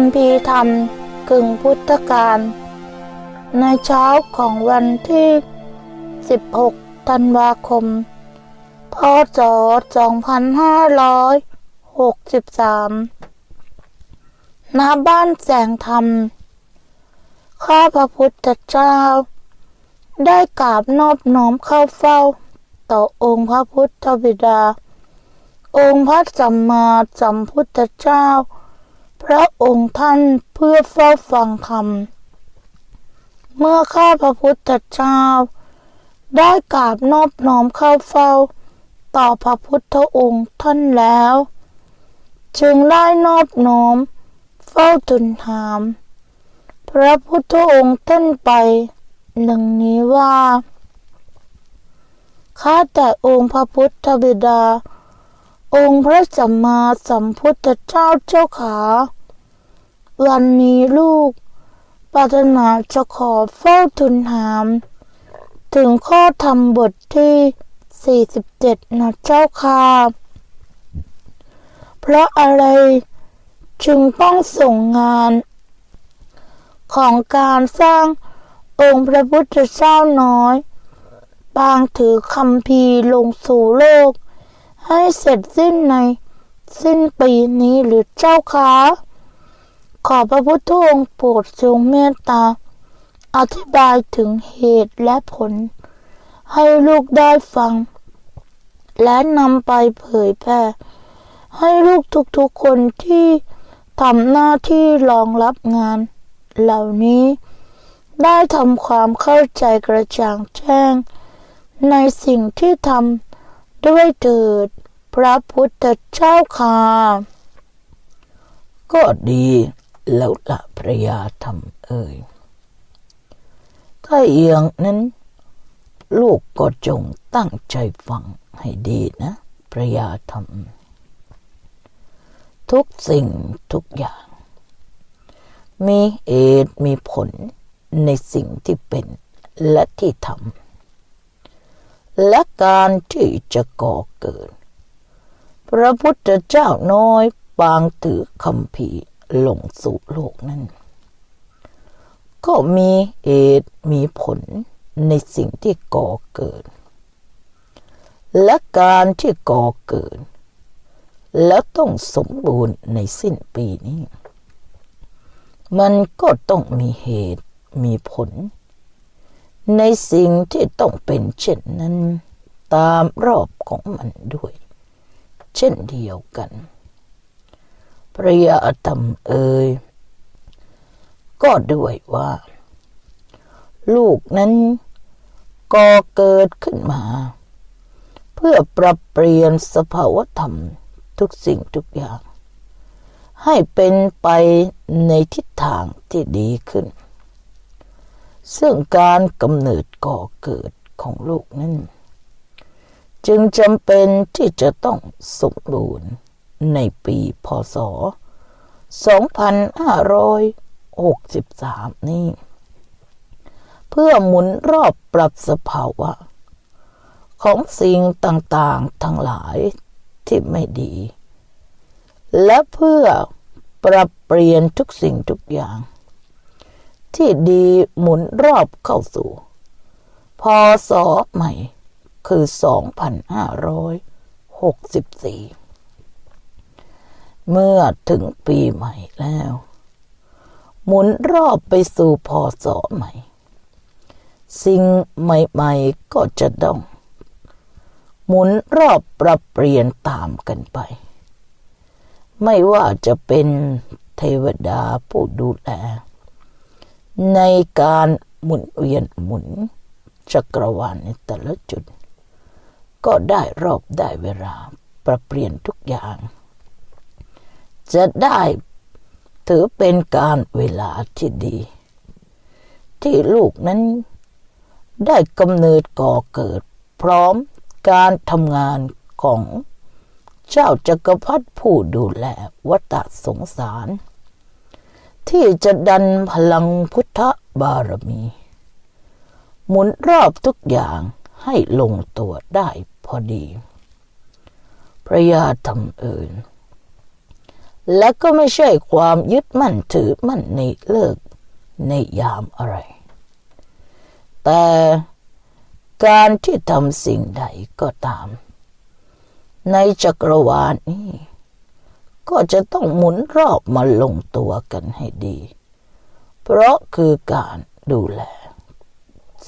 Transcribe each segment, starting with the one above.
ำพีร์ธรรมกึ่งพุทธกาลในเช้าของวันที่ 16 ธันวาคม พศ 2563 ณ บ้านแสงธรรม ข้าพระพุทธเจ้า ได้กราบนอบน้อมเข้าเฝ้า ต่อองค์พระพุทธบิดา องค์พระสัมมาสัมพุทธเจ้า พระองค์ท่านเพื่อเฝ้าฟังธรรมเมื่อข้าพระพุทธเจ้า ได้กราบนอบน้อมเข้าเฝ้า ต่อพระพุทธองค์ท่านแล้ว จึงได้นอบน้อม เฝ้าทูลถาม พระพุทธองค์ท่านไปหนึ่งนี้ว่าข้าแต่องค์พระพุทธบิดา องค์พระสัมมาสัมพุทธเจ้าเจ้าขา วันนี้ลูกปรารถนาจะขอเฝ้าทูลถาม ถึงข้อธรรมบทที่ 47 นะเจ้าค่ะเพราะอะไรจึงต้องส่งงาน ของการสร้างองค์พระพุทธเจ้าน้อย บางถือคำพีลงสู่โลก ให้เสร็จสิ้นในสิ้นปีนี้หรือเจ้าคะขอพระพุทธองค์โปรดทรงเมตตา อธิบายถึงเหตุและผล ให้ลูกได้ฟัง และนำไปเผยแพร่ ให้ลูกทุกๆคนที่ทำหน้าที่รองรับงาน เหล่านี้ ได้ทำความเข้าใจกระจ่างแจ้ง ในสิ่งที่ทำ ด้วยเถิด พระพุทธเจ้าค่ะ ก็ดีแล้วละพระยาธรรมเอ่ย ถ้าเอียงนั้น ลูกก็จงตั้งใจฟังให้ดีนะพระยาธรรมทุกสิ่งทุกอย่าง มีเหตุมีผลในสิ่งที่เป็นและที่ทำ และการที่จะก่อเกิด พระพุทธเจ้าน้อยปางถือคำพีร์ลงสู่โลกนั้น ก็มีเหตุมีผลในสิ่งที่ก่อเกิด และการที่ก่อเกิด แล้วต้องสมบูรณ์ในสิ้นปีนี้ มันก็ต้องมีเหตุมีผล ในสิ่งที่ต้องเป็นเช่นนั้น ตามรอบของมันด้วย เช่นเดียวกัน พระยาธรรมเอ่ยก็ด้วยว่า ลูกนั้นก่อเกิดขึ้นมา เพื่อปรับเปลี่ยนสภาวธรรมทุกสิ่งทุกอย่าง ให้เป็นไปในทิศทางที่ดีขึ้น ซึ่งการกำเนิดก่อเกิดของโลกนั้น จึงจำเป็นที่จะต้องสมบูรณ์ในปีพศ 2563 นี้ เพื่อหมุนรอบปรับสภาวะ ของสิ่งต่างๆทั้งหลายที่ไม่ดี และเพื่อปรับเปลี่ยนทุกสิ่งทุกอย่าง ที่ดีหมุนรอบเข้าสู่ พศใหม่คือ 2564 เมื่อถึงปีใหม่แล้ว หมุนรอบไปสู่พศใหม่ สิ่งใหม่ ๆ ก็จะต้อง หมุนรอบปรับเปลี่ยนตามกันไป ไม่ว่าจะเป็นเทวดาผู้ดูแล ในการหมุนเวียนหมุนจักรวาลในแต่ละจุด ก็ได้รอบได้เวลาปรับเปลี่ยนทุกอย่าง จะได้ถือเป็นการเวลาที่ดี ที่ลูกนั้นได้กำเนิดก่อเกิด พร้อมการทำงานของเจ้าจักรพรรดิผู้ดูแลวัฏสงสาร ที่จะดันพลังพุทธบารมี หมุนรอบทุกอย่างให้ลงตัวได้พอดี พระยาธรรมเอิญและก็ไม่ใช่ความยึดมั่นถือมั่นในเลิกในยามอะไร แต่การที่ทำสิ่งใดก็ตาม ในจักรวาลนี้ ก็จะต้องหมุนรอบมาลงตัวกันให้ดี เพราะคือการดูแล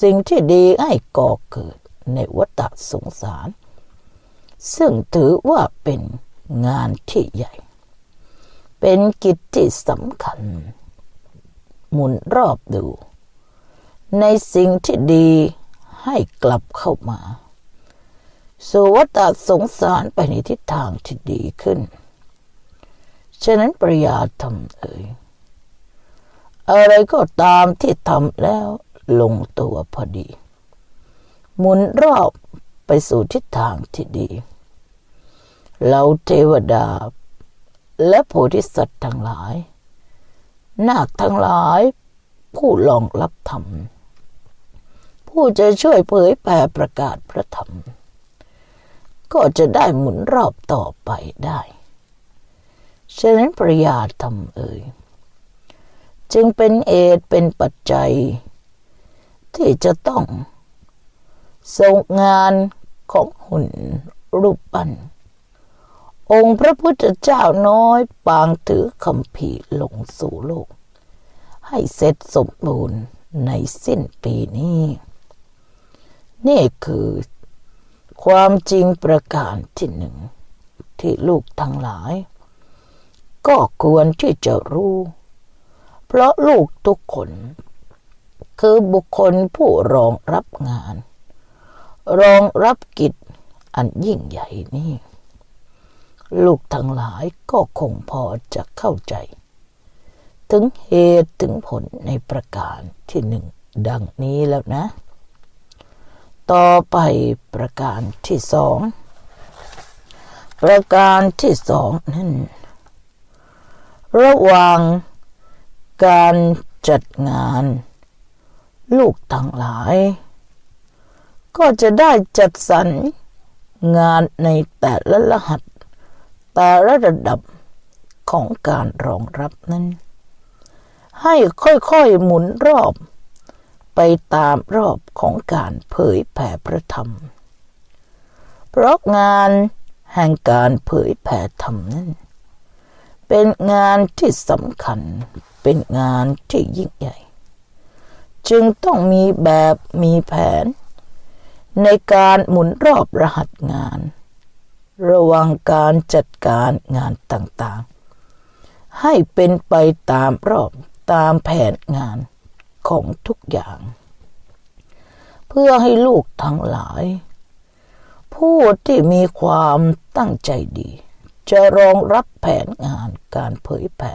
สิ่งที่ดีให้ก่อเกิดในวัฏสงสาร ซึ่งถือว่าเป็นงานที่ใหญ่ เป็นกิจที่สำคัญ หมุนรอบดู ในสิ่งที่ดีให้กลับเข้ามา สู่วัฏสงสารไปในทิศทางที่ดีขึ้น ฉะนั้นปริยาธรรมเอ่ยอะไรก็ตามที่ทำแล้วลงตัวพอดี หมุนรอบไปสู่ทิศทางที่ดี เราเทวดา และโพธิสัตว์ทั้งหลาย นาคทั้งหลายผู้ลองรับธรรม ผู้จะช่วยเผยแผ่ประกาศพระธรรม ก็จะได้หมุนรอบต่อไปได้ ฉะนั้นปริยาธรรมเอ่ยจึงเป็นเอตเป็นปัจจัย ที่จะต้องส่งงานของหุ่นรูปปั้นองค์พระพุทธเจ้าน้อยปางถือคำพีลงสู่โลก ให้เสร็จสมบูรณ์ในสิ้นปีนี้ นี่คือความจริงประการที่หนึ่ง ที่ลูกทั้งหลาย ก็ควรที่จะรู้ เพราะลูกทุกคน คือบุคคลผู้รองรับงาน รองรับกิจอันยิ่งใหญ่นี้ ลูกทั้งหลายก็คงพอจะเข้าใจ ถึงเหตุถึงผลในประการที่หนึ่งดังนี้แล้วนะ ต่อไปประการที่สอง ประการที่สองนั้น ระหว่างการจัดงาน ลูกทั้งหลาย ก็จะได้จัดสรรงานในแต่ละรหัส แต่ละระดับของการรองรับนั้น ให้ค่อยๆหมุนรอบไปตามรอบของการเผยแผ่พระธรรม เพราะงานแห่งการเผยแผ่ธรรมนั้น เป็นงานที่สำคัญ เป็นงานที่ยิ่งใหญ่ จึงต้องมีแบบมีแผน ในการหมุนรอบรหัสงาน ระวังการจัดการงานต่างๆ ให้เป็นไปตามรอบตามแผนงานของทุกอย่าง เพื่อให้ลูกทั้งหลาย ผู้ที่มีความตั้งใจดี จะรองรับแผนงานการเผยแผ่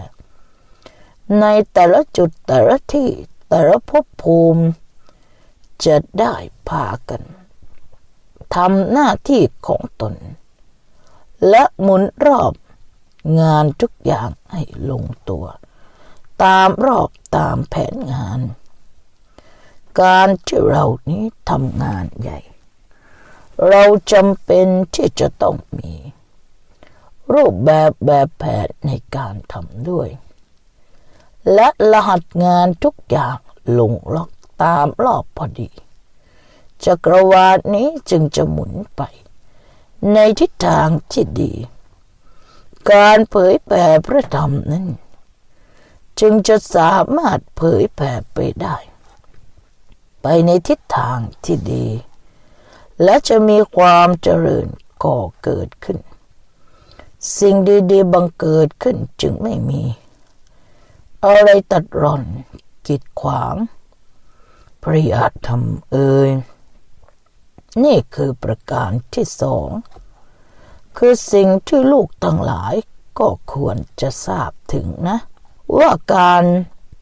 ในแต่ละจุดแต่ละที่แต่ละภพภูมิ จะได้พากันทำหน้าที่ของตน และหมุนรอบงานทุกอย่างให้ลงตัว ตามรอบตามแผนงาน การที่เรานี้ทำงานใหญ่ เราจำเป็นที่จะต้องมี รูปแบบแบบแผนในการทำด้วย และรหัสงานทุกอย่างลงล็อกตามรอบพอดี จักรวาลนี้จึงจะหมุนไป ในทิศทางที่ดี การเผยแผ่พระธรรมนั้น จึงจะสามารถเผยแผ่ไปได้ ไปในทิศทางที่ดี และจะมีความเจริญก่อเกิดขึ้น สิ่งดีๆบังเกิดขึ้นจึงไม่มี อะไรตัดร่อนกีดขวางพระยาธรรมเอ่ยนี่คือประการที่สอง คือสิ่งที่ลูกทั้งหลายก็ควรจะทราบถึงนะ ว่าการ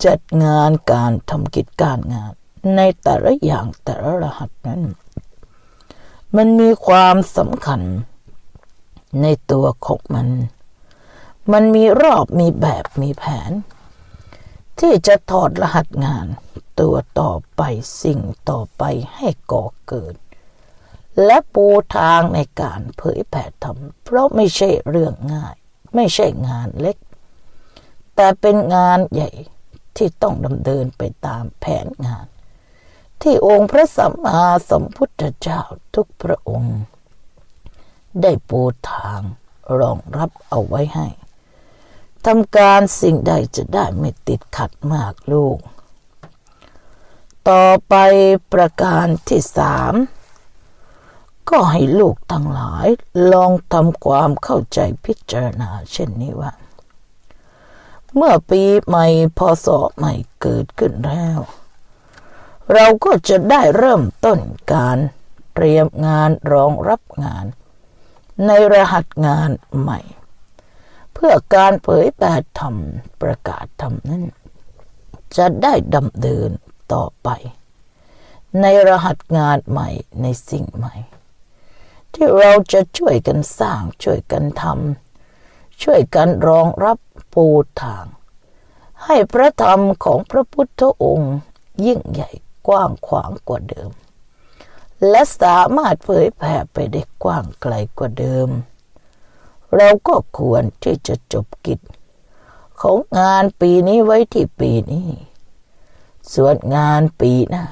จัดงานการทำกิจการงาน ในแต่ละอย่างแต่ละรหัสนั้น มันมีความสำคัญ ในตัวของมัน มันมีรอบมีแบบมีแผน ที่จะถอดรหัสงาน ตัวต่อไปสิ่งต่อไปให้ก่อเกิด และปูทางในการเผยแผ่ธรรมเพราะไม่ใช่เรื่องง่าย ไม่ใช่งานเล็ก แต่เป็นงานใหญ่ที่ต้องดำเนินไปตามแผนงาน ที่องค์พระสัมมาสัมพุทธเจ้าทุกพระองค์ ได้ปูทางรองรับเอาไว้ให้ทำการสิ่งใดจะได้ไม่ติดขัดมากลูก ต่อไปประการที่สามก็ให้ลูกทั้งหลายลองทำความเข้าใจพิจารณาเช่นนี้ว่า เมื่อปีใหม่พศใหม่เกิดขึ้นแล้ว เราก็จะได้เริ่มต้นการเตรียมงานรองรับงาน ในรหัสงานใหม่ เพื่อการเผยแผ่ธรรมประกาศธรรมนั้น จะได้ดำเนินต่อไป ในรหัสงานใหม่ในสิ่งใหม่ ที่เราจะช่วยกันสร้างช่วยกันทำช่วยกันรองรับปูทาง ให้พระธรรมของพระพุทธองค์ยิ่งใหญ่กว้างขวางกว่าเดิม และสามารถเผยแผ่ไปได้กว้างไกลกว่าเดิม เราก็ควรที่จะจบกิจ ของงานปีนี้ไว้ที่ปีนี้ ส่วนงานปีหน้า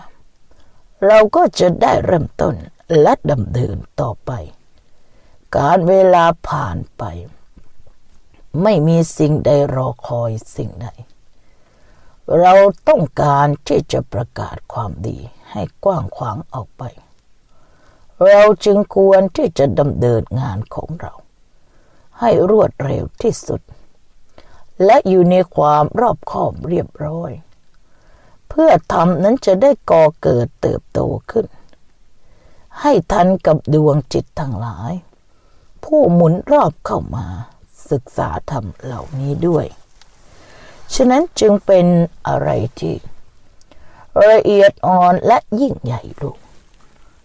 เราก็จะได้เริ่มต้นและดำเนินต่อไป การเวลาผ่านไป ไม่มีสิ่งใดรอคอยสิ่งใด เราต้องการที่จะประกาศความดีให้กว้างขวางออกไป เราจึงควรที่จะดำเนินงานของเรา ให้รวดเร็วที่สุด และอยู่ในความรอบคอบเรียบร้อย เพื่อทำนั้นจะได้ก่อเกิดเติบโตขึ้น ให้ทันกับดวงจิตทั้งหลาย ผู้หมุนรอบเข้ามาศึกษาธรรมเหล่านี้ด้วย ฉะนั้นจึงเป็นอะไรที่ละเอียดอ่อนและยิ่งใหญ่ลูก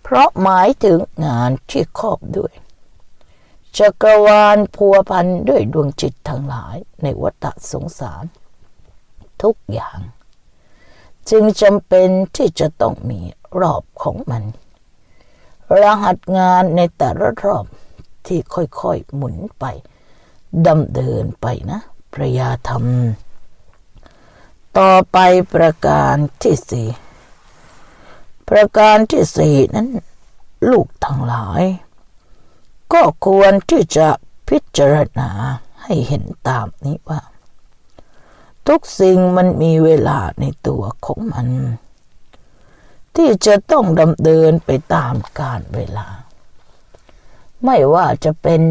เพราะหมายถึงงานที่ครอบด้วย จักรวาลพัวพันด้วยดวงจิตทั้งหลายในวัฏสงสาร ทุกอย่าง จึงจำเป็นที่จะต้องมีรอบของมัน รหัสงานในแต่ละรอบที่ค่อยๆหมุนไปดำเดินไปนะประยาธรรม ต่อไปประการที่สี่ ประการที่สี่นั้น ลูกทั้งหลาย ก็ควรที่จะพิจารณาให้เห็นตามนี้ว่า ทุกสิ่งมันมีเวลาในตัวของมัน ที่จะต้องดำเดินไปตามกาลเวลา ไม่ว่าจะเป็น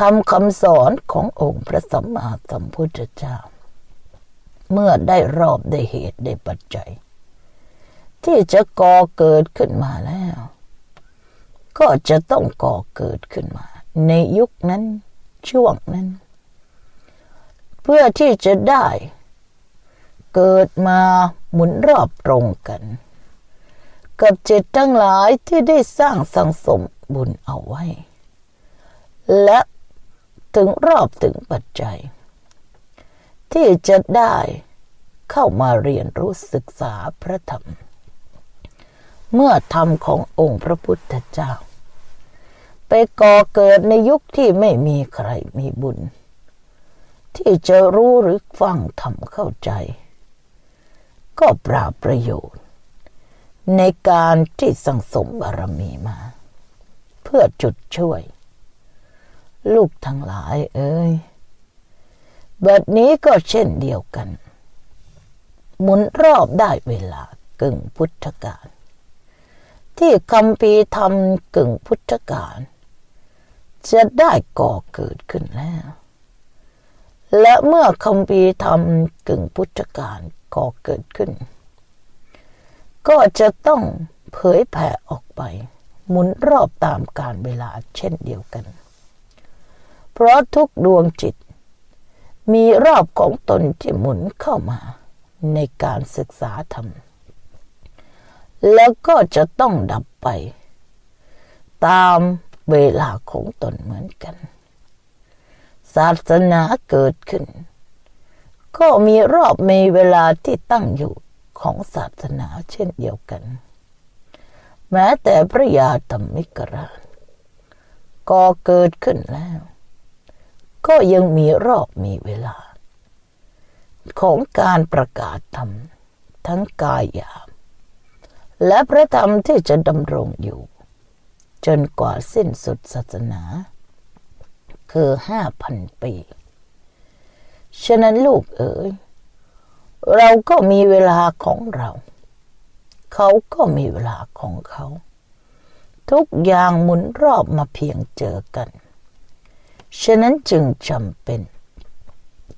ทำคำสอนขององค์พระสัมมาสัมพุทธเจ้า เมื่อได้รอบได้เหตุได้ปัจจัย ที่จะก่อเกิดขึ้นมาแล้ว ก็จะต้องก่อเกิดขึ้นมา ในยุคนั้นช่วงนั้น เพื่อที่จะได้เกิดมาหมุนรอบตรงกัน กับจิตทั้งหลายที่ได้สร้างสังสมบุญเอาไว้ และถึงรอบถึงปัจจัย ที่จะได้เข้ามาเรียนรู้ศึกษาพระธรรม เมื่อธรรมขององค์พระพุทธเจ้า ไปก่อเกิดในยุคที่ไม่มีใครมีบุญ ที่จะรู้หรือฟังธรรมเข้าใจ ก็ปราประโยชน์ ในการที่สังสมบารมีมา เพื่อจุดช่วย ลูกทั้งหลายเอ้ยบัดนี้ก็เช่นเดียวกัน หมุนรอบได้เวลากึ่งพุทธกาล ที่คำพีธรรมกึ่งพุทธกาลจะได้ก่อเกิดขึ้นแล้ว และเมื่อคำพีธรรมกึ่งพุทธกาลก่อเกิดขึ้น ก็จะต้องเผยแผ่ออกไป หมุนรอบตามการเวลาเช่นเดียวกัน เพราะทุกดวงจิต มีรอบของตนที่หมุนเข้ามาในการศึกษาธรรม แล้วก็จะต้องดับไป ตามเวลาของตนเหมือนกัน ศาสนาเกิดขึ้น ก็มีรอบมีเวลาที่ตั้งอยู่ของศาสนาเช่นเดียวกัน แม้แต่พระยาธรรมิกราชก็เกิดขึ้นแล้ว ก็ยังมีรอบมีเวลา ของการประกาศธรรมทั้งกายหยาบ และพระธรรมที่จะดำรงอยู่ จนกว่าสิ้นสุดศาสนา คือห้าพันปี ฉะนั้นลูกเอ๋ยเราก็มีเวลาของเรา เขาก็มีเวลาของเขา ทุกอย่างหมุนรอบมาเพียงเจอกัน ฉะนั้นจึงจำเป็น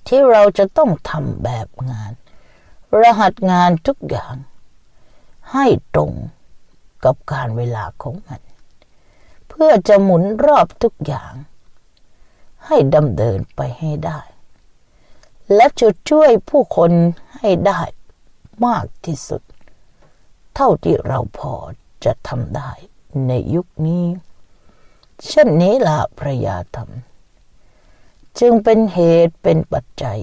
ที่เราจะต้องทำแบบงาน รหัสงานทุกอย่าง ให้ตรงกับการเวลาของมัน เพื่อจะหมุนรอบทุกอย่าง ให้ดำเนินไปให้ได้ และจะช่วยผู้คนให้ได้มากที่สุด เท่าที่เราพอจะทำได้ในยุคนี้ เช่นนี้ละพระยาธรรม จึงเป็นเหตุเป็นปัจจัย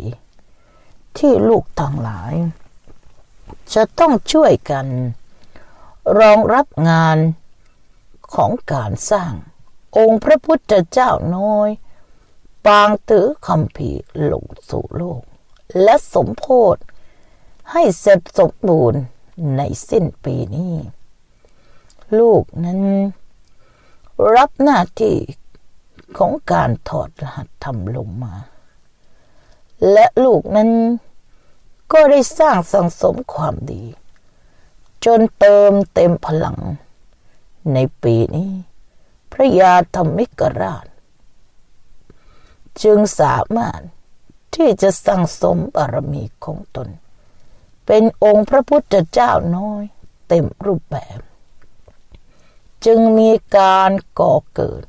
ที่ลูกทั้งหลาย จะต้องช่วยกัน รองรับงานของการสร้าง องค์พระพุทธเจ้าน้อย ปางถือคำพีลงสู่โลก และสมโพธให้เสร็จสมบูรณ์ในสิ้นปีนี้ ลูกนั้น รับหน้าที่ของการถอดรหัสธรรมลงมา และลูกนั้นก็ได้สร้างสังสมความดี จนเติมเต็มพลัง ในปีนี้ พระยาธรรมิกราช จึงสามารถที่จะสั่งสมบารมีของตน เป็นองค์พระพุทธเจ้าน้อย เต็มรูปแบบ จึงมีการก่อเกิด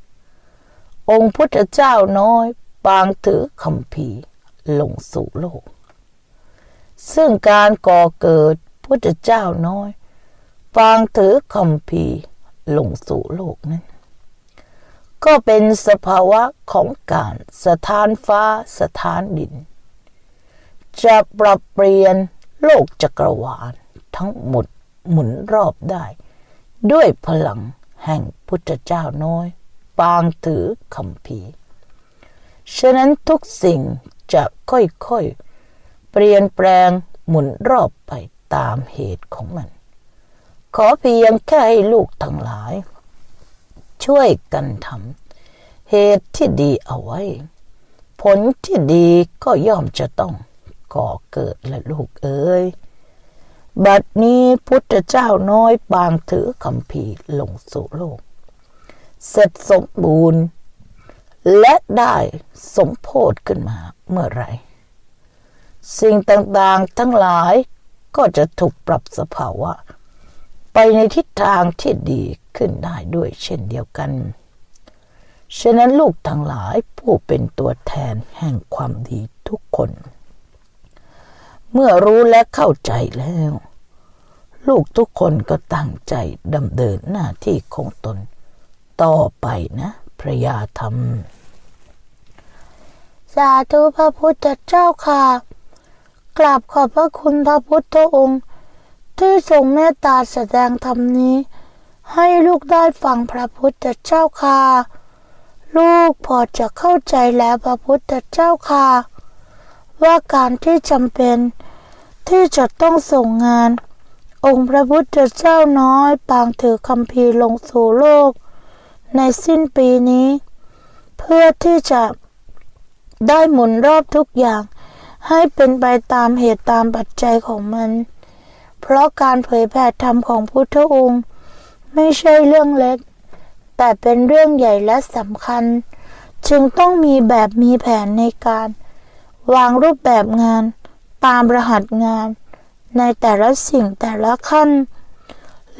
องค์พุทธเจ้าน้อยปางถือคำพีลงสู่โลก ซึ่งการก่อเกิด พุทธเจ้าน้อยปางถือคำพีลงสู่โลกนั้น ก็เป็นสภาวะของการสถานฟ้าสถานดิน จะปรับเปลี่ยนโลกจักรวาลทั้งหมดหมุนรอบได้ ด้วยพลังแห่งพุทธเจ้าน้อย ปางถือคำพีฉะนั้นทุกสิ่งจะค่อยๆ เปลี่ยนแปลงหมุนรอบไป ตามเหตุของมัน ขอเพียงแค่ให้ลูกทั้งหลาย ช่วยกันทำเหตุที่ดีเอาไว้ ผลที่ดีก็ย่อมจะต้องก่อเกิดและลูกเอ๋ยบัดนี้พุทธเจ้าน้อยปางถือคำพีลงสู่โลก เสร็จสมบูรณ์ และได้สมโพธขึ้นมาเมื่อไร สิ่งต่างๆทั้งหลาย ก็จะถูกปรับสภาวะ ไปในทิศทางที่ดีขึ้นได้ด้วยเช่นเดียวกัน ฉะนั้นลูกทั้งหลายผู้เป็นตัวแทนแห่งความดีทุกคน เมื่อรู้และเข้าใจแล้ว ลูกทุกคนก็ตั้งใจดำเนินหน้าที่ของตน ต่อไปนะพระยาธรรม สาธุพระพุทธเจ้าค่ะ กราบขอบพระคุณพระพุทธองค์ ที่ทรงเมตตาแสดงธรรมนี้ ให้ลูกได้ฟังพระพุทธเจ้าค่ะลูกพอจะเข้าใจแล้วพระพุทธเจ้าค่ะ ว่าการที่จำเป็น ที่จะต้องส่งงาน องค์พระพุทธเจ้าน้อยปางถือคำพีลงสู่โลก ในสิ้นปีนี้ เพื่อที่จะได้หมุนรอบทุกอย่าง ให้เป็นไปตามเหตุตามปัจจัยของมัน เพราะการเผยแผ่ธรรมของพุทธองค์ ไม่ใช่เรื่องเล็ก แต่เป็นเรื่องใหญ่และสำคัญ จึงต้องมีแบบมีแผนในการ วางรูปแบบงาน ตามรหัสงาน ในแต่ละสิ่งแต่ละขั้น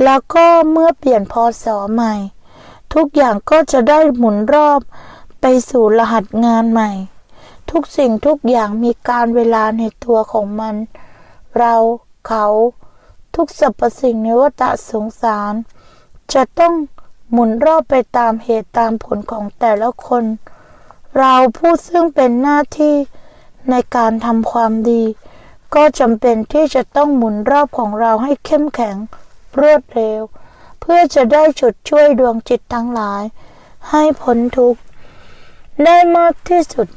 แล้วก็เมื่อเปลี่ยนพอศใหม่ ทุกอย่างก็จะได้หมุนรอบไปสู่รหัสงานใหม่ ทุกสิ่งทุกอย่างมีการเวลาในตัวของมัน เราเขาทุกสรรพสิ่งในวัฏสงสาร จะต้องหมุนรอบไปตามเหตุตามผลของแต่ละคน เราผู้ซึ่งเป็นหน้าที่ในการทำความดี ก็จำเป็นที่จะต้องหมุนรอบของเราให้เข้มแข็งรวดเร็ว เพื่อจะได้ฉุดช่วยดวงจิตทั้งหลาย ให้พ้นทุกข์ได้มากที่สุด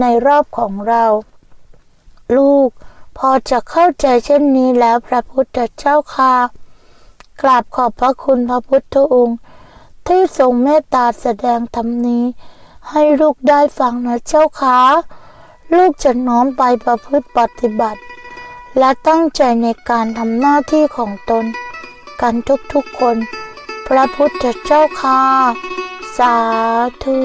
ในรอบของเรา ลูก พอจะเข้าใจเช่นนี้แล้วพระพุทธเจ้าค่ะกราบขอบพระคุณพระพุทธองค์ ที่ทรงเมตตาแสดงธรรมนี้ ให้ลูกได้ฟังนะเจ้าค่ะลูกจะน้อมไปประพฤติปฏิบัติ และตั้งใจในการทำหน้าที่ของตน กันทุกๆคน พระพุทธเจ้าค่ะ สาธุ